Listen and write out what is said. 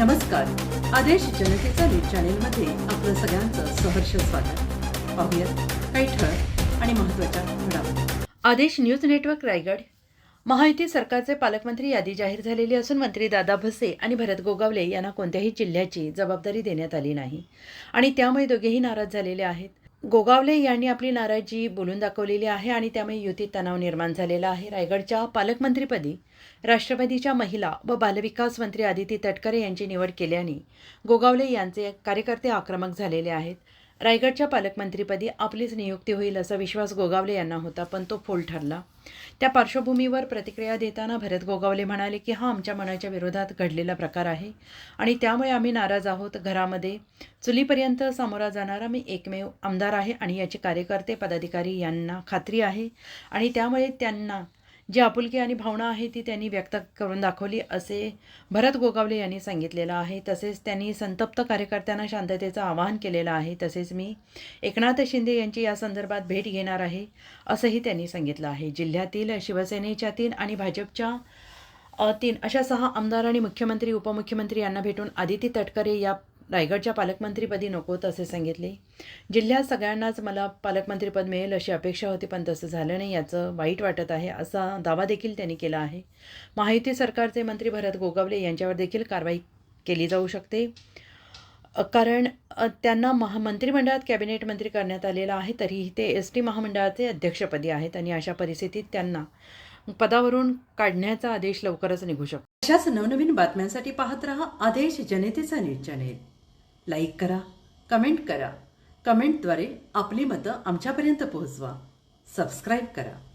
नमस्कार. आदेश जनतेचा न्यूज चॅनेलमध्ये आपलं सगळ्यांचं सहर्ष स्वागत. पाहूयात काही ठळक आणि महत्त्वाच्या घडामोडी. आदेश न्यूज नेटवर्क रायगड. महायुती सरकारचे पालकमंत्री यादी जाहीर झालेली असून मंत्री दादा भसे आणि भरत गोगावले यांना कोणत्याही जिल्ह्याची जबाबदारी देण्यात आली नाही. आणि त्यामुळे दोघेही नाराज झालेले आहेत. गोगावले यांनी आपली नाराजी बोलून दाखवलेली आहे आणि त्यामुळे युतीत तणाव निर्माण झालेला आहे. रायगडच्या पालकमंत्रीपदी राष्ट्रवादीच्या महिला व बालविकास मंत्री आदिती तटकरे यांची निवड केल्याने गोगावले यांचे कार्यकर्ते आक्रमक झालेले आहेत. रायगडच्या पालकमंत्रीपदी आपलीच नियुक्ती होईल असा विश्वास गोगावले यांना होता पण तो फोल ठरला. त्या पार्श्वभूमीवर प्रतिक्रिया देताना भरत गोगावले म्हणाले की हा आमच्या मनाच्या विरोधात घडलेला प्रकार आहे आणि त्यामुळे आम्ही नाराज आहोत. घरामध्ये चुलीपर्यंत सामोरा जाणारा मी एकमेव आमदार आहे आणि याचे कार्यकर्ते पदाधिकारी यांना खात्री आहे आणि त्यामुळे त्यांना जी आपुलकी आणि भावना आहे ती त्यांनी व्यक्त करून दाखवली असे भरत गोगावले यांनी सांगितलेलं आहे. तसेच त्यांनी संतप्त कार्यकर्त्यांना शांततेचं आवाहन केलेलं आहे. तसेच मी एकनाथ शिंदे यांची या संदर्भात भेट घेणार आहे असंही त्यांनी सांगितलं आहे. जिल्ह्यातील शिवसेनेच्या तीन आणि भाजपच्या तीन अशा सहा आमदार आणि मुख्यमंत्री उपमुख्यमंत्री यांना भेटून आदिती तटकरे या रायगडच्या पालकमंत्रीपदी नकोत असे सांगितले. जिल्ह्यात सगळ्यांनाच मला पालकमंत्रीपद मिळेल अशी अपेक्षा होती पण तसं झालं नाही याचं वाईट वाटत आहे असा दावा देखील त्यांनी केला आहे. माहिती सरकारचे मंत्री भरत गोगावले यांच्यावर देखील कारवाई केली जाऊ शकते. कारण त्यांना महा मंत्रिमंडळात कॅबिनेट मंत्री करण्यात आलेलं आहे तरीही ते एस टी महामंडळाचे अध्यक्षपदी आहेत आणि अशा परिस्थितीत त्यांना पदावरून काढण्याचा आदेश लवकरच निघू शकतो. अशाच नवनवीन बातम्यांसाठी पाहत रहा आदेश जनतेचा न्यूज चॅनेल. लाईक करा कमेंट करा. कमेंटद्वारे आपली मतं आमच्यापर्यंत पोहोचवा. सबस्क्राईब करा.